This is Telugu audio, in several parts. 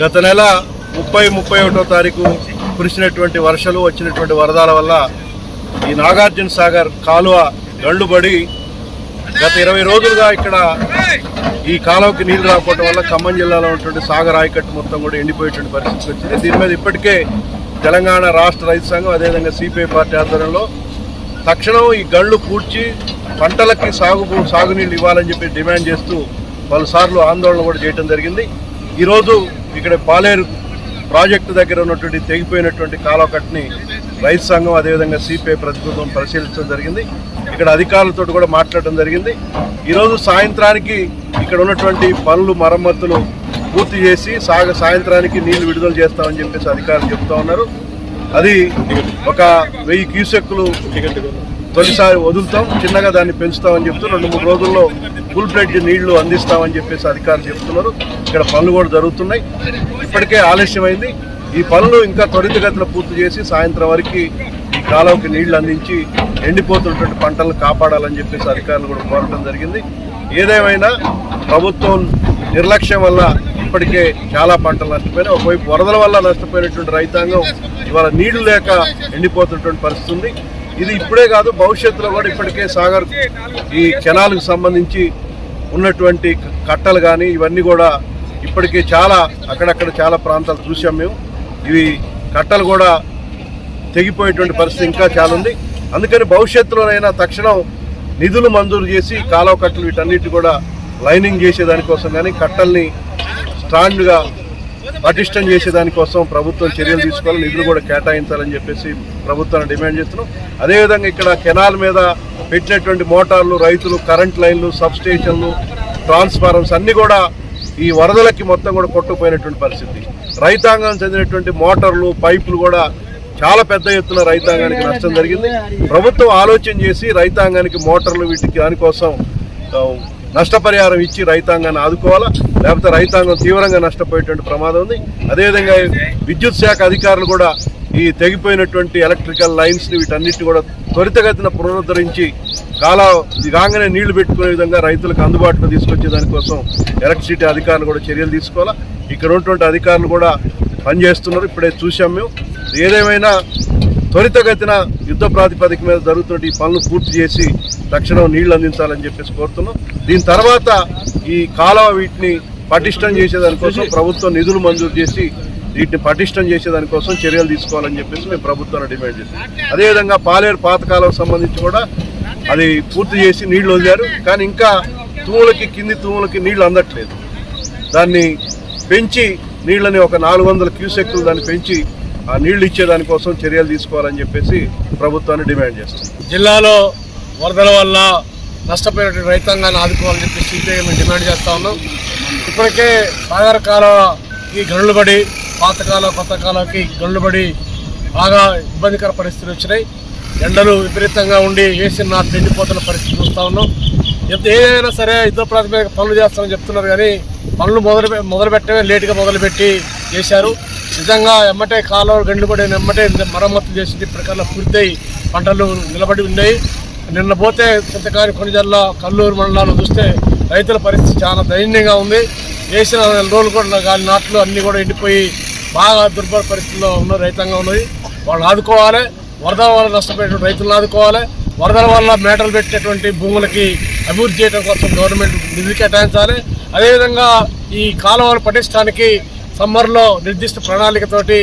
గత నెల ముప్పై ముప్పై ఒకటో తారీఖు కురిసినటువంటి వర్షాలు వచ్చినటువంటి వరదల వల్ల ఈ నాగార్జున సాగర్ కాలువ గండుబడి గత ఇరవై రోజులుగా ఇక్కడ ఈ కాలువకి నీళ్ళు రాకపోవడం వల్ల ఖమ్మం జిల్లాలో ఉన్నటువంటి సాగర్ ఆయకట్టు మొత్తం కూడా ఎండిపోయేటువంటి పరిస్థితి వచ్చింది. దీని మీద ఇప్పటికే తెలంగాణ రాష్ట్ర రైతు సంఘం అదేవిధంగా సిపిఐ పార్టీ ఆధ్వర్యంలో తక్షణం ఈ గళ్ళు పూడ్చి పంటలకి సాగు సాగునీళ్ళు ఇవ్వాలని చెప్పి డిమాండ్ చేస్తూ పలుసార్లు ఆందోళన కూడా చేయడం జరిగింది. ఈరోజు ఇక్కడ పాలేరు ప్రాజెక్టు దగ్గర ఉన్నటువంటి తెగిపోయినటువంటి కాలకట్ని రైతు సంఘం అదేవిధంగా సిపిఐ ప్రతినిధులను పరిశీలించడం జరిగింది. ఇక్కడ అధికారులతో కూడా మాట్లాడడం జరిగింది. ఈరోజు సాయంత్రానికి ఇక్కడ ఉన్నటువంటి పనులు మరమ్మతులు పూర్తి చేసి సాగ సాయంత్రానికి నీళ్ళు విడుదల చేస్తామని చెప్పేసి అధికారులు చెప్తా ఉన్నారు. అది ఒక వెయ్యి క్యూసెక్కులు తొలిసారి వదులుతాం చిన్నగా దాన్ని పెంచుతామని చెప్తూ రెండు మూడు రోజుల్లో ఫుల్ ఫ్లెడ్జ్ నీళ్ళు అందిస్తామని చెప్పేసి అధికారులు చెప్తున్నారు. ఇక్కడ పనులు కూడా జరుగుతున్నాయి. ఇప్పటికే ఆలస్యమైంది. ఈ పనులు ఇంకా త్వరితగతిన పూర్తి చేసి సాయంత్రం వరకు ఈ కాలువకి నీళ్ళు అందించి ఎండిపోతున్నటువంటి పంటలను కాపాడాలని చెప్పేసి అధికారులు కూడా కోరటం జరిగింది. ఏదేమైనా ప్రభుత్వం నిర్లక్ష్యం వల్ల ఇప్పటికే చాలా పంటలు నష్టపోయినాయి. ఒకవైపు వరదల వల్ల నష్టపోయినటువంటి రైతాంగం ఇవాళ నీళ్ళు లేక ఎండిపోతున్నటువంటి పరిస్థితి ఉంది. ఇది ఇప్పుడే కాదు భవిష్యత్తులో కూడా ఇప్పటికే సాగర్ ఈ కెనాలకు సంబంధించి ఉన్నటువంటి కట్టలు కానీ ఇవన్నీ కూడా ఇప్పటికే చాలా అక్కడక్కడ చాలా ప్రాంతాలు చూసాం మేము. ఇవి కట్టలు కూడా తెగిపోయేటువంటి పరిస్థితి ఇంకా చాలా ఉంది. అందుకని భవిష్యత్తులోనైనా తక్షణం నిధులు మంజూరు చేసి కాలువ కట్టలు వీటన్నిటి కూడా లైనింగ్ చేసేదానికోసం కానీ కట్టల్ని స్టాండ్గా పటిష్టం చేసేదానికోసం ప్రభుత్వం చర్యలు తీసుకోవాలి నిధులు కూడా కేటాయించాలని చెప్పేసి ప్రభుత్వాన్ని డిమాండ్ చేస్తున్నాం. అదేవిధంగా ఇక్కడ కెనాల్ మీద పెట్టినటువంటి మోటార్లు రైతులు కరెంట్ లైన్లు సబ్ స్టేషన్లు ట్రాన్స్ఫార్మర్స్ అన్నీ కూడా ఈ వరదలకి మొత్తం కూడా కొట్టుకుపోయినటువంటి పరిస్థితి. రైతాంగం చెందినటువంటి మోటార్లు పైపులు కూడా చాలా పెద్ద ఎత్తున రైతాంగానికి నష్టం జరిగింది. ప్రభుత్వం ఆలోచన చేసి రైతాంగానికి మోటార్లు వీటికి దానికోసం నష్టపరిహారం ఇచ్చి రైతాంగాన్ని ఆదుకోవాలా? లేకపోతే రైతాంగం తీవ్రంగా నష్టపోయేటువంటి ప్రమాదం ఉంది? అదేవిధంగా విద్యుత్ శాఖ అధికారులు కూడా ఈ తెగిపోయినటువంటి ఎలక్ట్రికల్ లైన్స్ని వీటన్నిటిని కూడా త్వరితగతిన పునరుద్ధరించి కాల ఇది రాగానే నీళ్ళు పెట్టుకునే విధంగా రైతులకు అందుబాటులో తీసుకొచ్చే దానికోసం ఎలక్ట్రిసిటీ అధికారులు కూడా చర్యలు తీసుకోవాలా? ఇక్కడ ఉన్నటువంటి అధికారులు కూడా పనిచేస్తున్నారు. ఇప్పుడే చూసాం మేము. ఏదేమైనా త్వరితగతిన యుద్ధ ప్రాతిపదిక మీద జరుగుతున్న ఈ పనులు పూర్తి చేసి తక్షణం నీళ్ళు అందించాలని చెప్పేసి కోరుతున్నాం. దీని తర్వాత ఈ కాలువ వీటిని పటిష్టం చేసేదానికోసం ప్రభుత్వం నిధులు మంజూరు చేసి వీటిని పటిష్టం చేసేదానికోసం చర్యలు తీసుకోవాలని చెప్పేసి మేము ప్రభుత్వాన్ని డిమాండ్ చేస్తాం అదేవిధంగా పాలేరు పాత కాలువ సంబంధించి కూడా అది పూర్తి చేసి నీళ్ళు వదిలారు. కానీ ఇంకా తూములకి కింది తూములకి నీళ్ళు అందట్లేదు. దాన్ని పెంచి నీళ్ళని ఒక నాలుగు వందల క్యూసెక్లు దాన్ని పెంచి ఆ నీళ్ళు ఇచ్చేదానికోసం చర్యలు తీసుకోవాలని చెప్పేసి ప్రభుత్వాన్ని డిమాండ్ చేస్తాం జిల్లాలో వరదల వల్ల నష్టపోయినటువంటి రైతాంగాన్ని ఆదుకోవాలని చెప్పి సిపిఐ మేము డిమాండ్ చేస్తా ఉన్నాం. ఇప్పటికే సాగర కాలువకి గనులు పడి పాతకాల కొత్త కాలంకి గనులు పడి బాగా ఇబ్బందికర పరిస్థితులు వచ్చినాయి. ఎండలు విపరీతంగా ఉండి వేసిన నాట్లు ఎండిపోతున్న పరిస్థితి చూస్తూ ఉన్నాం. ఎంత ఏదైనా సరే యుద్ధ ప్రాతిపదిక పనులు చేస్తామని చెప్తున్నారు కానీ పనులు మొదలు మొదలు పెట్టడమే లేటుగా మొదలుపెట్టి చేశారు. నిజంగా ఎమ్మటే కాలంలో గండ్లు పడిన ఎమ్మటే మరమ్మతులు చేసి ఇప్పటికల్లా పూర్తయి పంటలు నిలబడి ఉన్నాయి. నిన్న పోతే చింతకాని కొనిజల్ల కల్లూరు మండలాలు చూస్తే రైతుల పరిస్థితి చాలా దయనీయంగా ఉంది. వేసిన నెల రోజులు కూడా గాలి నాట్లు అన్నీ కూడా ఎండిపోయి బాగా దుర్భర పరిస్థితుల్లో ఉన్న రైతాంగం ఉన్నది. వాళ్ళు ఆదుకోవాలి. వరదల వల్ల నష్టపోయిన రైతులను ఆదుకోవాలి. వరదల వల్ల మేటలు పెట్టేటువంటి భూములకి అభివృద్ధి చేయడం కోసం గవర్నమెంట్ నిధులు కేటాయించాలి. అదేవిధంగా ఈ కాలువలు పటిష్టానికి సమ్మర్లో నిర్దిష్ట ప్రణాళికతోటి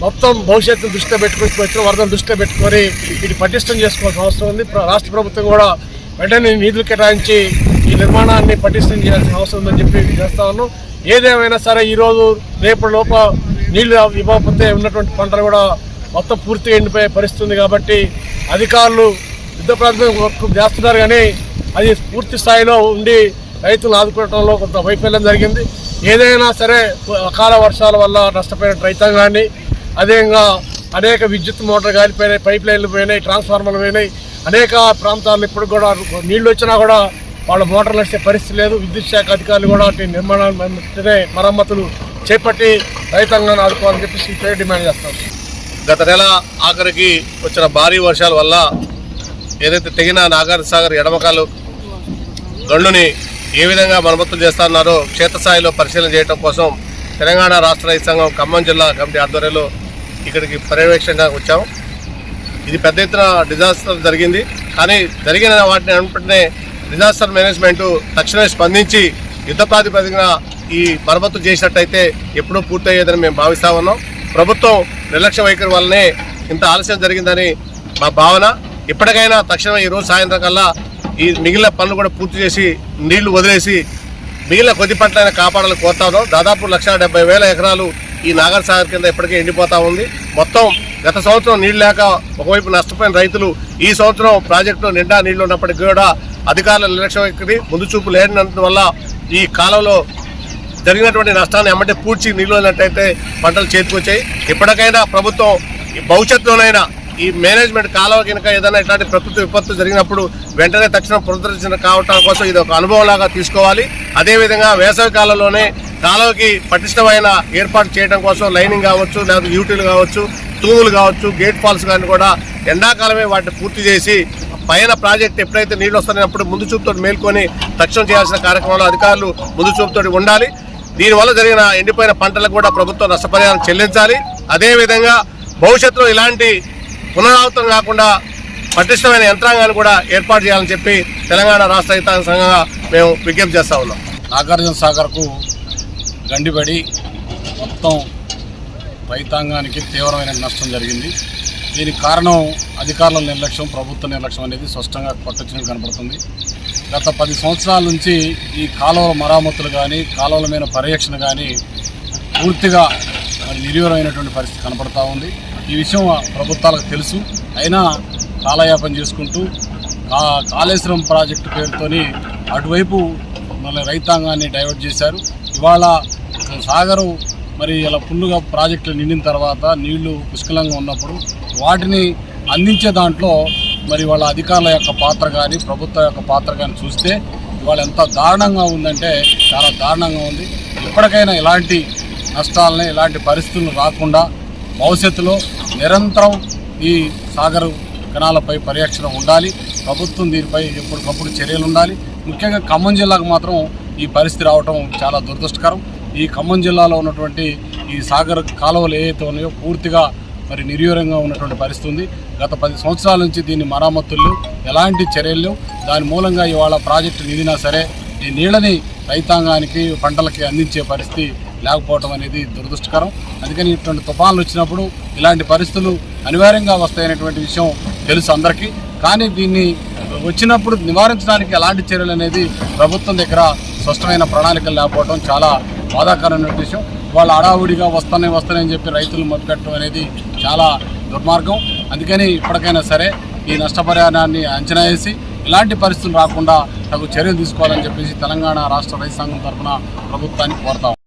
మొత్తం భవిష్యత్తును దృష్టిలో పెట్టుకుని వచ్చిన వరదను దృష్టిలో పెట్టుకొని ఇది పటిష్టం చేసుకోవాల్సిన అవసరం ఉంది. ప్ర- రాష్ట్ర ప్రభుత్వం కూడా వెంటనే నిధులు కేటాయించి ఈ నిర్మాణాన్ని పటిష్టం చేయాల్సిన అవసరం ఉందని చెప్పి చేస్తా ఉన్నాం ఏదేమైనా సరే ఈరోజు రేపు లోప నీళ్ళు ఇవ్వకపోతే ఉన్నటువంటి పంటలు కూడా మొత్తం పూర్తిగా ఎండిపోయే పరిస్థితి ఉంది కాబట్టి అధికారులు యుద్ధ ప్రాంతం వర్క్ చేస్తున్నారు కానీ అది పూర్తి స్థాయిలో ఉండి రైతులను ఆదుకోవడంలో కొంత వైఫల్యం జరిగింది. ఏదైనా సరే అకాల వర్షాల వల్ల నష్టపోయిన రైతాంగాన్ని అదేవిధంగా అనేక విద్యుత్ మోటార్ కాలిపోయినాయి పైప్ లైన్లు పోయినాయి ట్రాన్స్ఫార్మర్లు పోయినాయి. అనేక ప్రాంతాల్లో ఇప్పుడు కూడా నీళ్ళు వచ్చినా కూడా వాళ్ళ మోటార్లు వచ్చే పరిస్థితి లేదు. విద్యుత్ శాఖ అధికారులు కూడా వాటి నిర్మాణాలు మరమ్మతులు చేపట్టి రైతాంగాన్ని ఆదుకోవాలని చెప్పి సిపిఐ డిమాండ్ చేస్తాం గత నెల ఆఖరికి వచ్చిన భారీ వర్షాల వల్ల ఏదైతే తెగిన నాగార్ సాగర్ ఎడమకాలు గండుని ఏ విధంగా మరమ్మతులు చేస్తున్నారో క్షేత్రస్థాయిలో పరిశీలన చేయడం కోసం తెలంగాణ రాష్ట్ర రైతు సంఘం ఖమ్మం జిల్లా కమిటీ ఆధ్వర్యంలో ఇక్కడికి పర్యవేక్షణగా వచ్చాం. ఇది పెద్ద ఎత్తున డిజాస్టర్ జరిగింది. కానీ జరిగిన వాటిని వెంటనే డిజాస్టర్ మేనేజ్మెంట్ తక్షణమే స్పందించి యుద్ధ ప్రాతిపదికన ఈ మరమ్మతు చేసినట్టయితే ఎప్పుడూ పూర్తయ్యేదని మేము భావిస్తా ఉన్నాం. ప్రభుత్వం నిర్లక్ష్య వైఖరి వల్లనే ఇంత ఆలస్యం జరిగిందని మా భావన. ఇప్పటికైనా తక్షణమే ఈరోజు సాయంత్రం కల్లా ఈ మిగిలిన పనులు కూడా పూర్తి చేసి నీళ్ళు వదిలేసి మిగిలిన కొద్ది పంటలైనా కాపాడాలని కోరుతాను. దాదాపు లక్ష డెబ్బై వేల ఎకరాలు ఈ నాగర్ సాగర్ కింద ఇప్పటికే ఎండిపోతా ఉంది. మొత్తం గత సంవత్సరం నీళ్ళు లేక ఒకవైపు నష్టపోయిన రైతులు ఈ సంవత్సరం ప్రాజెక్టులో నిండా నీళ్ళు ఉన్నప్పటికీ కూడా అధికారుల నిర్లక్ష్యం వైఖరి ముందు చూపు లేనందువల్ల ఈ కాలంలో జరిగినటువంటి నష్టాన్ని ఎమ్మటే పూడ్చి నీళ్ళు పంటలు చేతికొచ్చాయి. ఇప్పటికైనా ప్రభుత్వం ఈ భవిష్యత్తులోనైనా ఈ మేనేజ్మెంట్ కాలువ కనుక ఏదైనా ఇట్లాంటి ప్రకృతి విపత్తు జరిగినప్పుడు వెంటనే తక్షణం పునరుద్ధరించిన కావటం కోసం ఇది ఒక అనుభవంలాగా తీసుకోవాలి. అదేవిధంగా వేసవి కాలంలోనే కాలువకి పటిష్టమైన ఏర్పాటు చేయడం కోసం లైనింగ్ కావచ్చు లేదా యూటీలు కావచ్చు తూములు కావచ్చు గేట్ ఫాల్స్ కానీ కూడా ఎండాకాలమే వాటిని పూర్తి చేసి పైన ప్రాజెక్ట్ ఎప్పుడైతే నీళ్ళు వస్తున్నప్పుడు ముందు చూపుతో మేల్కొని తక్షణం చేయాల్సిన కార్యక్రమంలో అధికారులు ముందు చూపుతో ఉండాలి. దీనివల్ల జరిగిన ఎండిపోయిన పంటలకు కూడా ప్రభుత్వం నష్టపరిహారం చెల్లించాలి. అదేవిధంగా భవిష్యత్తులో ఇలాంటి పునరావృతం కాకుండా పటిష్టమైన యంత్రాంగాన్ని కూడా ఏర్పాటు చేయాలని చెప్పి తెలంగాణ రాష్ట్ర రైతాంగ సంఘంగా మేము విజ్ఞప్తి చేస్తా ఉన్నాం. నాగార్జున సాగర్కు గండిపడి మొత్తం రైతాంగానికి తీవ్రమైన నష్టం జరిగింది. దీనికి కారణం అధికారుల నిర్లక్ష్యం ప్రభుత్వ నిర్లక్ష్యం అనేది స్పష్టంగా కొట్టొచ్చినట్టు కనబడుతుంది గత పది సంవత్సరాల నుంచి ఈ కాలువల మరామతులు కానీ కాలువల మీద పర్యవేక్షణ కానీ పూర్తిగా మరి నిర్వీరమైనటువంటి పరిస్థితి కనపడతా ఉంది. ఈ విషయం ప్రభుత్వాలకు తెలుసు. అయినా కాలయాపన చేసుకుంటూ కాళేశ్వరం ప్రాజెక్టు పేరుతోని అటువైపు మళ్ళీ రైతాంగాన్ని డైవర్ట్ చేశారు. ఇవాళ సాగరు మరి ఇలా ఫుల్లుగా ప్రాజెక్టులు నిండిన తర్వాత నీళ్ళు పుష్కలంగా ఉన్నప్పుడు వాటిని అందించే దాంట్లో మరి వాళ్ళ అధికారుల యొక్క పాత్ర కానీ ప్రభుత్వం యొక్క పాత్ర కానీ చూస్తే ఇవాళ ఎంత దారుణంగా ఉందంటే చాలా దారుణంగా ఉంది. ఇప్పటికైనా ఇలాంటి నష్టాలని ఇలాంటి పరిస్థితులు రాకుండా భవిష్యత్తులో నిరంతరం ఈ సాగర్ కణాలపై పర్యవేక్షణ ఉండాలి. ప్రభుత్వం దీనిపై ఎప్పటికప్పుడు చర్యలు ఉండాలి. ముఖ్యంగా ఖమ్మం జిల్లాకు మాత్రం ఈ పరిస్థితి రావటం చాలా దురదృష్టకరం. ఈ ఖమ్మం జిల్లాలో ఉన్నటువంటి ఈ సాగర్ కాలువలు ఏవైతే ఉన్నాయో పూర్తిగా మరి నిర్వీర్యంగా ఉన్నటువంటి పరిస్థితి ఉంది. గత పది సంవత్సరాల నుంచి దీన్ని మరామతులు ఎలాంటి చర్యలు దాని మూలంగా ఇవాళ ప్రాజెక్టు నిధినా సరే ఈ నీళ్ళని రైతాంగానికి పంటలకి అందించే పరిస్థితి లేకపోవడం అనేది దురదృష్టకరం. అందుకని ఇటువంటి తుఫాన్లు వచ్చినప్పుడు ఇలాంటి పరిస్థితులు అనివార్యంగా వస్తాయనేటువంటి విషయం తెలుసు అందరికీ. కానీ దీన్ని వచ్చినప్పుడు నివారించడానికి ఎలాంటి చర్యలు అనేది ప్రభుత్వం దగ్గర స్పష్టమైన ప్రణాళికలు లేకపోవడం చాలా బాధాకరమైన విషయం. వాళ్ళు అడావుడిగా వస్తానే వస్తానని చెప్పి రైతులు మొదలుపెట్టడం అనేది చాలా దుర్మార్గం. అందుకని ఇప్పటికైనా సరే ఈ నష్టపరిహారాన్ని అంచనా వేసి ఇలాంటి పరిస్థితులు రాకుండా తగు చర్యలు తీసుకోవాలని చెప్పేసి తెలంగాణ రాష్ట్ర రైతు సంఘం తరఫున ప్రభుత్వాన్ని కోరుతాం